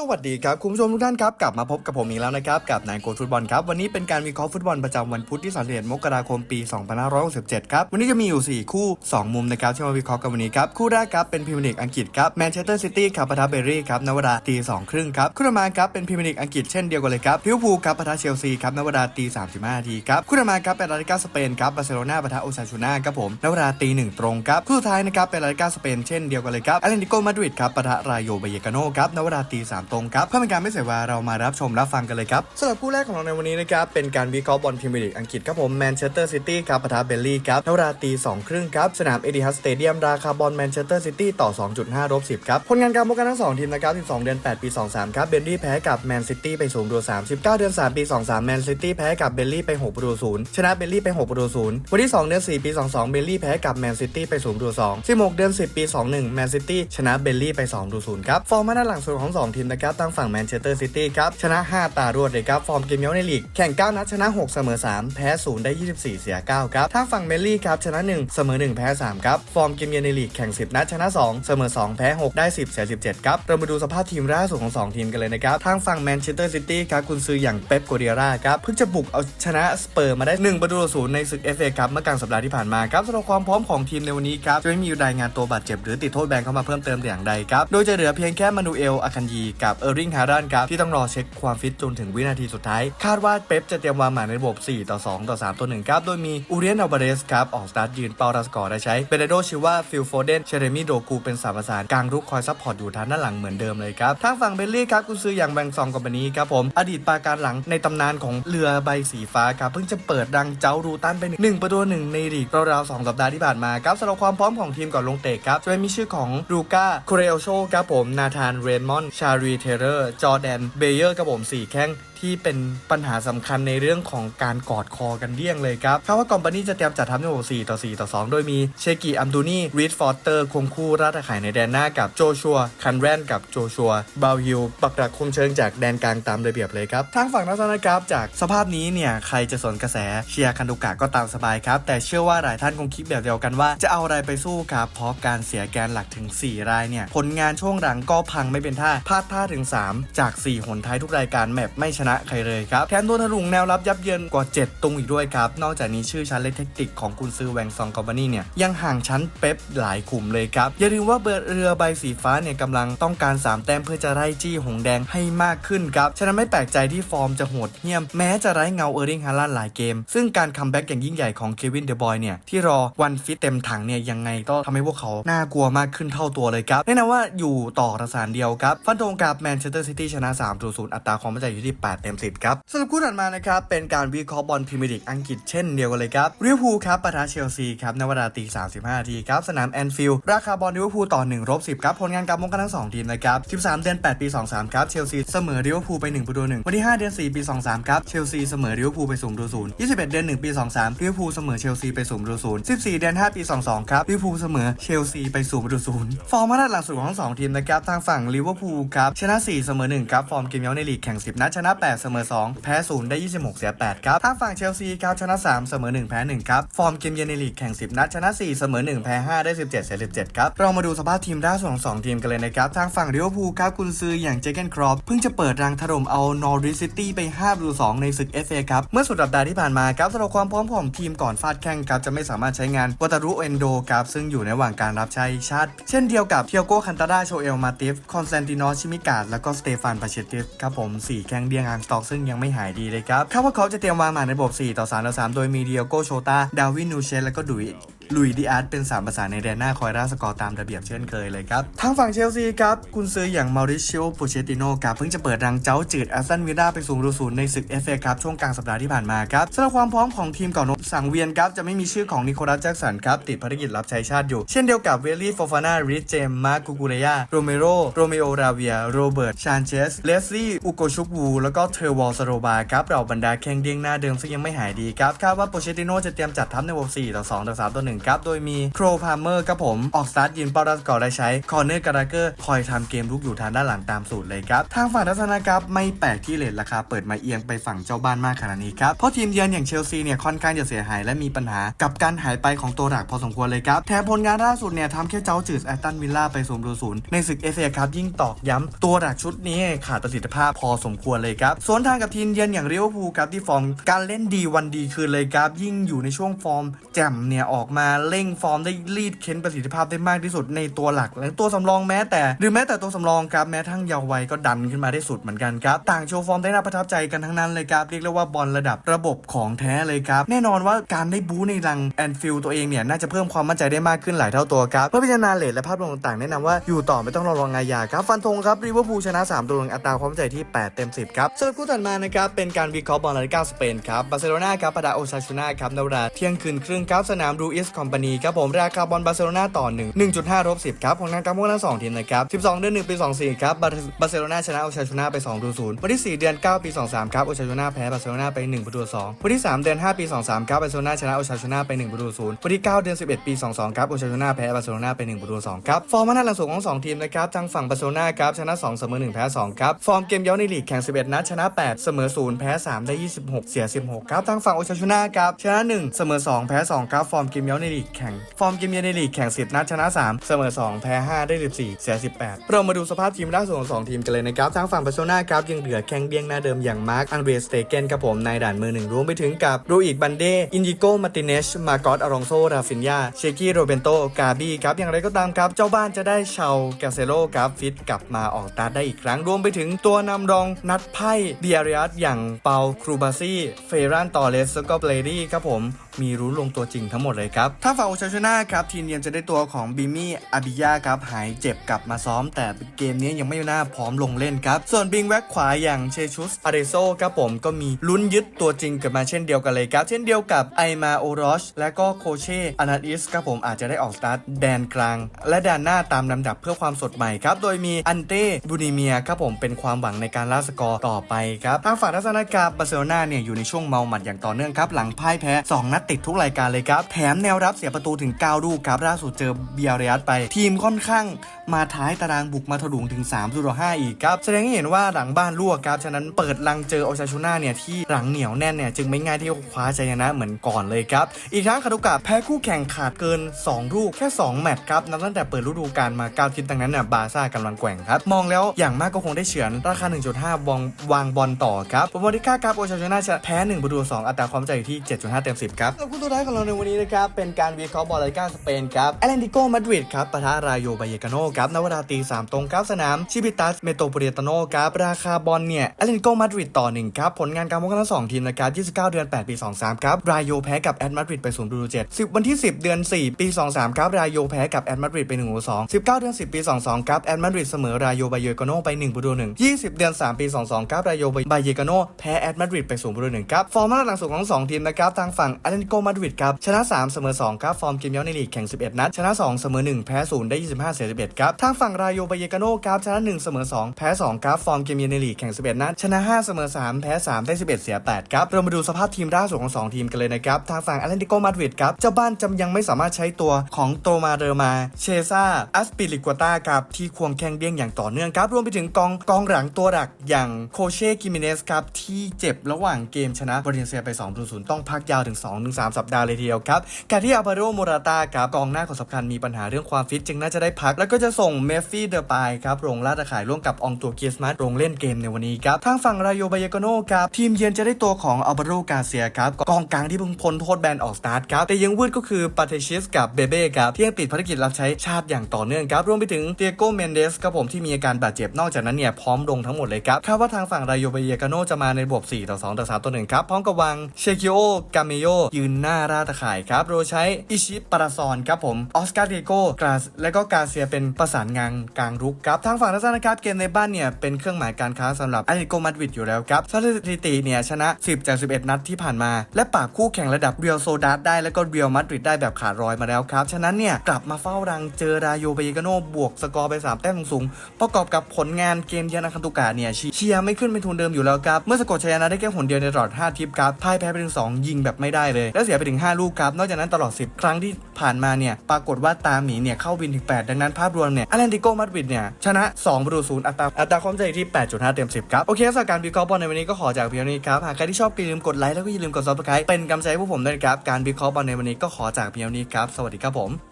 สวัสดีครับ คุณผู้ชมทุกท่านครับ กลับมาพบกับผมอีกแล้วนะครับ กับนายโกฟุตบอลครับ วันนี้เป็นการวิเคราะห์ฟุตบอลประจำวันพุธที่31มกราคมปี 2567 ครับ วันนี้จะมีอยู่ 4 คู่ 2 มุมนะครับที่มาวิเคราะห์กันวันนี้ครับ คู่แรกครับเป็นพรีเมียร์ลีกอังกฤษครับแมนเชสเตอร์ซิตี้ครับปะทะเบอร์รี่ครับนวดาตีสองครึ่งครับคู่ต่อมาครับเป็นพรีเมียร์ลีกอังกฤษเช่นเดียวกันเลยครับลิเวอร์พูลครับปะทะเชลซีครับนวดาตี35นาทีครับคู่ต่อมาครับเป็นลาลิกาสเปนครับบาร์เซโลนาปะทะโอซาชูน่าครับผมนวดาตีหนึ่งตรงครับคู่สุดท้ายนะครับเป็นลาลิกาสเปนเช่นเดียวกันเลยครับแอตเลติโกมาดริดครับปะทะรายโยเบเยกาโนครับนวดาตีสามตรงครับเพื่อเป็นการไม่เสียเวลาเรามารับชมรับฟังกันเลยครับสำหรับคู่แรกของเราในวันนี้นะครับเป็นการวิเคราะห์บอลพรีเมียร์ลีกอังกฤษครับผมแมนเชสเตอร์ซิตี้ครับปะทะเบลลี่ครับนวดาตีสองครึ่งครับสนามเอดิฮัสสเตเดียมราคาบอลแมนเชสเตอร์ซิตี้ต่อ 2.5ลบ10ครับผลงานการพบกันทั้งสองทีมนะครับ12 เดือน 8 ปี 23 ครับเบลลี่แพ้กับแมนซิตี้ไป0ประตู3 19 เดือน 3 ปี 23 แมนซิตี้แพ้กับเบลลี่ไป6ประตู0ชนะเบลลี่ไป6ประตู0วันที่ 2 เดือน 4 ปี 22 เบลลี่แพ้กับแมนซิตี้ไป0ประตู2 16 เดือน 10 ปี 21 แมนซิตี้ชนะเบลลี่ไป2ประตู0ครับฟอร์มมาด้านหลังสุดของสองทีมนะครับตั้งฝั่งแมนเชสเตอร์ซิตี้ครับชนะ 5 ตารวดเลยครับฟอร์มเกมเย้าในลีกแข่ง 9 นัดชนะ 6 เสมอ 3 แพ้ 0 ได้ 24 เสีย 9 ครับทางฝั่งเบลลี่ครับชนะ 1 เสมอ 1 แพ้ 3 ครับ ฟอร์มเกมเยือนในลีกแข่ง 10 นัดชนะ 2 เสมอ 2 แพ้ 6 ได้ 10 เสีย 17 ครับเรามาดูสภาพทีมล่าสุดของ 2 ทีมกันเลยนะครับทางฝั่งแมนเชสเตอร์ซิตี้ครับคุณซื้ออย่างเป๊ปโกเดียร่าครับเพิ่งจะบุกเอาชนะสเปอร์มาได้1ประตูต่อศูนย์ในศึก FA ครับเมื่อกลางสัปดาห์ที่ผ่านมาครับสำหรับความพร้อมของทีมในวันนี้ครับจะไม่มีรายงานตัวบาดเจ็บหรือติดโทษแบนเข้ามาเพิ่มเติมแต่อย่างใดครับโดยจะเหลือเพียงแค่มานูเอลอาคันยีกบเออร์ริงฮารันครับที่ต้องรอเช็คความฟิตจนถึงวินาทีสุดท้าย คาดว่าเป๊ปจะเตรียมวางหมายในระบบ 4 ต่อ 2 ต่อ 3 ต่อ1ครับโดยมีอูเรียนอัลบาเรสครับออกสตาร์ทยืนเปารัสกอร์ได้ใช้เบเดโดชิว่าฟิลโฟเดนเชเรมิโดกูเป็นสามประสานกลางรุกคอยซัพพอร์ตอยู่ทางด้านหลังเหมือนเดิมเลยครับทางฝั่งเบลลี่ครับกุซืออย่างแบงซองกับบานีครับผมอดีตปาการหลังในตำนานของเรือใบสีฟ้าครับเพิ่งจะเปิดดังเจ้ารูตันไปหนึ่งประตูหนึ่งในลีกราวๆสองสัปดาห์ที่ผ่านมาครับสำหรับความพร้อมของทีมก่อนลงเตะครับจะมีชื่อของลูก้าคูเรโอโชครับผมนาธานเรนมอนชารีเทเลอร์จอแดนเบเยอร์กระบผมสี่แข้งที่เป็นปัญหาสำคัญในเรื่องของการกอดคอกันเดี่ยงเลยครับคาดว่ากอมปานีจะเตรียมจัดทัพในโอ4ต่อ 4 ต่อ 2 โดยมีเชกิอัมดูนีรีดฟอร์เตอร์คงคู่ราตะข่ายในแดนหน้ากับโจชัวคันแรนกับโจชัวบาวฮิลปักหลักคุมเชิงจากแดนกลางตามระเบียบเลยครับทางฝั่งนักนะครับจากสภาพนี้เนี่ยใครจะสนกระแสเชียร์คันดุกะก็ตามสบายครับแต่เชื่อว่าหลายท่านคงคิดแบบเดียวกันว่าจะเอาอะไรไปสู้ครับเพราะการเสียแกนหลักถึง 4 รายเนี่ยผลงานช่วงหลังก็พังไม่เป็นท่าพลาดท่าถึง 3 จาก 4 หนท้ายทุกรายการแมปไม่ชนะใครเลยครับแถมโดนทะลุงแนวรับยับเยินกว่า 7ตรงอีกด้วยครับ นอกจากนี้ชื่อชั้นและเทคนิคของคุณซื้อแวงซองกอมบานี่เนี่ยยังห่างชั้นเป๊ปหลายขุมเลยครับ อย่าลืมว่าเบอร์เรือใบสีฟ้าเนี่ยกำลังต้องการ 3 แต้มเพื่อจะไล่จี้หงแดงให้มากขึ้นครับ ฉะนั้นไม่แปลกใจที่ฟอร์มจะโหดเหี้ยม แม้จะไร้เงาเออร์ริงฮาลันหลายเกม ซึ่งการคัมแบ็กอย่างยิ่งใหญ่ของเควินเดอะบอยเนี่ยที่รอวันฟิตเต็มถังเนี่ยยังไงก็ทำให้พวกเขาน่ากลัวมากขึ้นเท่าตัวเลยครับแน่นอนว่าอยู่ต่อระสารเดียวครับฟันธงกับแมนเชสเตอร์ซิตี้ชนะ3 0อัตราความมั่นใจอยู่ที่8 8 เต็ม 10 ครับสำหรับคู่ถัดมานะครับเป็นการวิเคราะห์บอลพรีเมียร์ลีกอังกฤษเช่นเดียวกันเลยครับลิเวอร์พูลครับปะทะเชลซีครับในเวลาตี 35นาทีครับสนามแอนฟิลด์ราคาบอลลิเวอร์พูลต่อ1รบ10ครับผลงานการมงกันทั้ง 2 ทีมนะครับ 13 เดือน 8 ปี 23 ครับเชลซีเสมอลิเวอร์พูลไป1ประตู1วันที่ 5 เดือน 4 ปี 23 ครับเชลซีเสมอลิเวอร์พูลไป0ประตู0 21 เดือน 1 ปี 23ลิเวอร์พูลเสมอเชลซีไป0ประตู0 14 เดือน 5 ปี 22 ครับลิเวอร์พูลเสมอเชลซีไป0ประตู0ฟอร์มมาตรฐานหลังสุดของทั้งสองทีมนะครับทางฝั่งลิเวอร์พูลครับชนะ 4 เสมอ 1 ครับฟอร์มเกมเย้าในลีกแข่ง 10 นัดชนะ8 8 เสมอ 2 แพ้ 0 ได้ 26 เสีย 8 ครับทางฝั่งเชลซีครับชนะ 3 เสมอ 1 แพ้ 1 ครับ ฟอร์มเกมเยือนในลีกแข่ง 10 นัดชนะ 4 เสมอ 1 แพ้ 5 ได้ 17 เสีย 17 ครับ เรามาดูสภาพทีมล่าสุดของสองทีมกันเลยนะครับ ทางฝั่งลิเวอร์พูลครับกุนซืออย่างเจเกนครอปเพิ่งจะเปิดรังถล่มเอานอริสซิตี้ไป5ประตู2ในศึก FA ครับ เมื่อสุดสัปดาห์ที่ผ่านมาครับสำหรับความพร้อมของทีมก่อนฟาดแข่งครับจะไม่สามารถใช้งานวัตารุเอนโดครับซึ่งอยู่ในระหว่างการรับใช้ชาติ เช่นเดียวกับเทียโกคันตาดาโชเอลมาติฟคอนสแตนตินอชิมิกาดแล้วก็สเตฟานปาเชติฟครับผมสี่แข้งเดียงอาางสต็อกซึ่งยังไม่หายดีเลยครับคาดว่าเขาจะเตรียมวางหมากในระบบ 4 ต่อ 3 ต่อ 3 โดยมีเดียโกโชตาดาวินนูเชนและก็ดุย ลุยดิอาร์ตเป็นสามประสาในแดนหน้าคอยร่าสกอร์ตามระเบียบเช่นเคยเลยครับ ทางฝั่งเชลซีครับกุนซืออย่างมาริเชโอปูเชติโนครับเพิ่งจะเปิดรังเจ้าจืดแอสตันวิลล่าไปสูงรูศูนย์ในศึกเอฟเอครับช่วงกลางสัปดาห์ที่ผ่านมาครับสำหรับความพร้อมของทีมก่อนสังเวียนครับจะไม่มีชื่อของนิโคลัสแจ็คสันครับติดภารกิจรับใช้ชาติอยู่ เช่นเดียวกับเวลลี่โฟฟาน่าริชเจมมาร์กูกูเรียโรเมโรโรเมโอราเวียโรเบิร์ตชานเชสเลสลี่อุโกชุกวูแล้วก็เทอร์วอลสโรบาครับเราบรรดาแข่งเดียงหน้าเดิมซึ่งยังไม่หายดีครับคาดว่าโปเชติโนจะเตรียมจัดทัพในวง4ต่อ2ต่อ3ต่อ1ครับ โดยมีโครพาร์เมอร์ครับผม ออกสตาร์ทยืนเป้ารับสกอร์ได้ใช้ คอร์เนอร์การ์เกอร์ คอยทำเกมลุกอยู่ทางด้านหลังตามสูตรเลยครับ ทางฝั่งทัศนะครับ ไม่แปลกที่เลทราคาเปิดมาเอียงไปฝั่งเจ้าบ้านมากขนาดนี้ครับ เพราะทีมเยือนอย่างเชลซีเนี่ยค่อนข้างจะเสียหายและมีปัญหากับการหายไปของตัวหลักพอสมควรเลยครับ แถมผลงานล่าสุดเนี่ยทำแค่เจ้าจืดแอตตันวิลล่าไปศูนย์ศูนย์ในศึกเอฟเอครับยิ่งตอกย้ำตัวหลักชุดนี้ขาดประสิทธิภาพพอสมควรเลยครับสวนทางกับทีมเยือนอย่างเรียวภูครับที่ฟอร์มการเล่นดีวันดีคืนเลยครับยิ่งอยู่ในช่วงฟอร์มแจ่มเนี่ยออกมาเร่งฟอร์มได้รีดเค้นประสิทธิภาพได้มากที่สุดในตัวหลัก และตัวสำรองแม้แต่ หรือแม้แต่ตัวสำรองครับแม้ทั้งเยาว์วัยก็ดันขึ้นมาได้สุดเหมือนกันครับต่างโชว์ฟอร์มได้น่าประทับใจกันทั้งนั้นเลยครับเรียกได้ว่าบอลระดับระบบของแท้เลยครับแน่นอนว่าการได้บู๊ในรังแอนฟิลตัวเองเนี่ยน่าจะเพิ่มความมั่นใจได้มากขึ้นหลายเท่าตัวครับเพื่อพิจารณาเลทและภาพรวมต่างๆแนะนำว่าอยู่ต่อไม่ต้องรอรองอาญาครับฟันธงครับริเวอร์พูลชนะ3ตัวลงอัตราความมั่นใจที่ 8 เต็ม 10 ครับสำหรับคู่ถัดมานะครับเป็นการวิเคราะห์บอลลาลิกาสเปนครับบาร์เซโลนาครับปะดาโอซาชูนาครับในเวลาเที่ยงคืนครึ่งครับสนามรูอิสคอมพานีครับผมราคาบอลบาร์เซโลนาต่อ 1 1.5ลบ10ครับของทางการพวกทั้งสองทีมนะครับ 12 เดือน1ปี24ครับบาร์เซโลนาชนะโอซาชูนาไป2ดู0วันที่ 4 เดือน 9 ปี 23ครับโอซาชูนาแพ้บาร์เซโลนาไป1ประตู2วันที่ 3 เดือน 5 ปี 23ครับบาร์เซโลนาชนะโอซาชูนาไป1ประตู0วันที่ 9 เดือน 11 ปี 22ครับโอซาชูนาแพ้บาร์เซโลนาไป1ประตู2ครับฟอร์มหน้าหลังสูงของสองทีมนะครับทางฝั่งบาร์เซโลนาครับชนะ2เสมอ1แพ้2ครับฟอร์มเกมย้าในลีกแข่ง 11 นัดชนะ 8 เสมอ 0 แพ้ 3 ได้ 26 เสีย 16 ครับทางฝั่งโอชาชูนาครับชนะ 1 เสมอ 2 แพ้ 2 ครับฟอร์มเกมย้าในลีกแข่ง ฟอร์มเกมเย้าในลีกแข่ง10นัดชนะ 3 เสมอ 2 แพ้ 5 ได้ 14 เสีย 18 เรามาดูสภาพทีมล่าสุดของ 2 ทีมกันเลยนะครับ ทางฝั่งบาร์เซโลนาครับยังเหลือแข้งเบี้ยงหน้าเดิมอย่างมาร์คอังเดรสเตเกนครับผมในด่านมือหนึ่งรวมไปถึงกับรูอิกบันเดอินดิโกมาติเนชมาโกอตอารองโซราฟินยาเชกี้โรเบนโตกาบี้ครับอย่างไรก็ตามครับ เจ้าบ้านจะได้เชาแกเซโลครับฟิตกลับมาออกตาได้อีกครั้งรวมไปถึงตัวนำรองนัดไพ่เดียริอัสอย่างเปาครูบาซี่เฟรนตอเลสแล้วก็เบลดี้ครับผมมีรู้ลงตัวจริงทั้งหมดเลยครับถ้าฝั่งโอชาชนาครับทีมเยือนจะได้ตัวของบิมี่อาบิยาครับหายเจ็บกลับมาซ้อม แต่เกมนี้ยังไม่น่าพร้อมลงเล่นครับ ส่วนบิงแว็กขวาอย่างเชชุสอาเดโซครับผมก็มีลุ้นยึดตัวจริงกลับมาเช่นเดียวกันเลยครับ เช่นเดียวกับไอมาโอรอชและก็โคเช่อนาอิสครับผมอาจจะได้ออกสตาร์ทแดนกลาง และแดนหน้าตามลำดับเพื่อความสดใหม่ครับ โดยมีอันเต้บูนิเมียครับผมเป็นความหวังในการล่าสกอร์ต่อไปครับทางฝั่งทัศนกาบาร์เซโลนาเนี่ยอยู่ในช่วงเมาหมัดอย่างต่อเนื่องครับหลังพ่ายแพ้สองนัดติดทุกรายการเลยครับแถมแนวรับเสียประตูถึง 9 ลูกครับล่าสุดเจอเบียร์เรียสไป ทีมค่อนข้างมาท้ายตารางบุกมาถลุงถึง3ต่อ5อีกครับแสดงให้เห็นว่าหลังบ้านรั่วครับฉะนั้นเปิดลังเจอโอชาชูน่าเนี่ยที่หลังเหนียวแน่นเนี่ยจึงไม่ง่ายที่จะคว้าชัยชนะเหมือนก่อนเลยครับอีกทั้งคารุกะแพ้คู่แข่งขาดเกิน 2 ลูกแค่ 2 แมตช์ครับนับตั้งแต่เปิดฤดูกาลมา9ทิศดังนั้นเนี่ยบาร์ซ่ากำลังแกว่งครับมองแล้วอย่างมากก็คงได้เฉือนราคา 1.5 วางวางบอลต่อครับผมวันที่คาครับโอชาชูน่าจะแพ้1ประตู2อัตราความใจอยู่ที่7.5เต็ม10ครับแล้วคู่สุดท้ายของเราในวันนี้นะครับเป็นการวิเคราะห์บอลลาลิก้าสเปนครับแอตเลนติโกมาดริดครับปะทะรายโยบายเกโนครับณเวลาตี3ตรงครับสนามชิบิตัสเมโตโปเรตโนครับราคาบอลเนี่ยแอตเลนติโกมาดริดต่อ1ครับผลงานการพบกันทั้งสองทีมนะครับ29 เดือน 8 ปี 23 ครับรายโยแพ้กับแอตมาดริดไป0ประตู7 10 วันที่ 10 เดือน 4 ปี 23 ครับรายโยแพ้กับแอตมาดริดไป1ประตู2 19 เดือน 10 ปี 22 ครับแอตมาดริดเสมอรายโยบายเกโนไป1ประตู1 20 เดือน 3 ปี 22 ครับรายโยบายเกโนแพ้แอตมาดริดไป0ประตู1ครับฟอร์มหลังสุดของสองทีมนะครับทางฝั่งแอตเลนติโกมาดริดครับชนะ 3 เสมอ2ครับฟอร์มเกมเย้าในลีกแข่ง 11 นัด ชนะ 2 เสมอ 1 แพ้ 0 ได้ 25 เสีย 11 ครับ ทางฝั่งรายโยบายเกโนครับชนะ 1 เสมอ 2 แพ้ 2 ครับ ฟอร์มเกมเยือนในลีกแข่ง 11 นัด ชนะ 5 เสมอ 3 แพ้ 3 ได้ 11 เสีย 8 ครับ เรามาดูสภาพทีมล่าสุดของ 2 ทีมกันเลยนะครับ ทางฝั่งแอตเลนติโกมาดริดครับ เจ้าบ้านจำยังไม่สามารถใช้ตัวของโตมาเดอร์มา เชซ่าอัสปิลิกัวตาครับ ที่ควงแข่งเบี้ยงอย่างต่อเนื่องครับ รวมไปถึงกองกองหลังตัวหลักอย่างโคเช่กิมิเนสครับ ที่เจ็บระหว่างเกมชนะบริเซียไป2 0ต้องพักยาวถึง2-3สัปดาห์เลยทีเดียวครับการทที่อาบาโรโมราตาครับกองหน้าคนสำคัญมีปัญหาเรื่องความฟิตจึงน่าจะได้พัก แล้วก็จะส่งเมฟฟี่เดอปายครับลงลาดตะข่ายร่วมกับองตัวเกียสมาร์ลงเล่นเกมในวันนี้ครับทางฝั่งรายโยบายโกโนครับทีมเยือนจะได้ตัวของอัลบาโรกาเซียครับกองกลางที่เพิ่งพ้นโทษแบนออกสตาร์ทครับแต่ยังวืดก็คือปาเทชิสกับเบเบ้ครับที่ยังติดภารกิจรับใช้ชาติอย่างต่อเนื่องครับรวมไปถึงเตียโกเมนเดสครับผมที่มีอาการบาดเจ็บนอกจากนั้นเนี่ยพร้อมลงทั้งหมดเลยครับคาดว่าทางฝั่งรายโยบายโกโนจะมาในระบบ4ต่อ2ต่อ3ต่อ1ครับพร้อมกับวางเชคิโอกาเมโยยืนหน้าราตะข่ายครับโดยใช้อิชิปาราซอนครับผมออสการ์เดโกกราสและก็กาเซียเป็นประสานงานกลางรุกครับทางฝั่งทัศนครับเกมในบ้านเนี่ยเป็นเครื่องหมายการค้าสำหรับอเลโกมาดริดอยู่แล้วครับสถิติเนี่ยชนะ 10 จาก 11 นัดที่ผ่านมา และปราบคู่แข่งระดับเรียลโซดัสได้แล้วก็เรียลมาดริดได้แบบขาดรอยมาแล้วครับ ฉะนั้นเนี่ยกลับมาเฝ้ารังเจอรายโยเบยกาโนบวกสกอร์ไป 3 แต้มสูง ประกอบกับผลงานเกมเยือนอาคันตุกะเนี่ยเชียร์ไม่ขึ้นเป็นทุนเดิมอยู่แล้วครับ เมื่อสะกดชัยชนะได้แค่หนเดียวในตลอด 5 ทิปครับพ่ายแพ้ไปถึง 2 ยิงแบบไม่ได้เลย และเสียไปถึง 5 ลูกครับ นอกจากนั้นตลอดอด 10 ครั้งที่ผ่านมาเนี่ยปรากฏว่าตาหมีเนี่ยเข้าวินถึง 8 ดังนั้นภาพรวมเนี่ยอตเลนติโกมาดริดเนี่ยชนะ2ประตูศูนย์อัตราอัตราความใจที่ 8.5 เต็ม 10 ครับ โอเคสำหรับการวิเคราะห์บอลในวันนี้ก็ขอจากเพียงเท่านี้ครับ หากใครที่ชอบอย่าลืมกดไลค์แล้วก็อย่าลืมกดซับสไครป์เป็นกำลังใจให้พวกผมด้วยครับ การวิเคราะห์บอลในวันนี้ก็ขอจากเพียงเท่านี้ครับ สวัสดีครับผม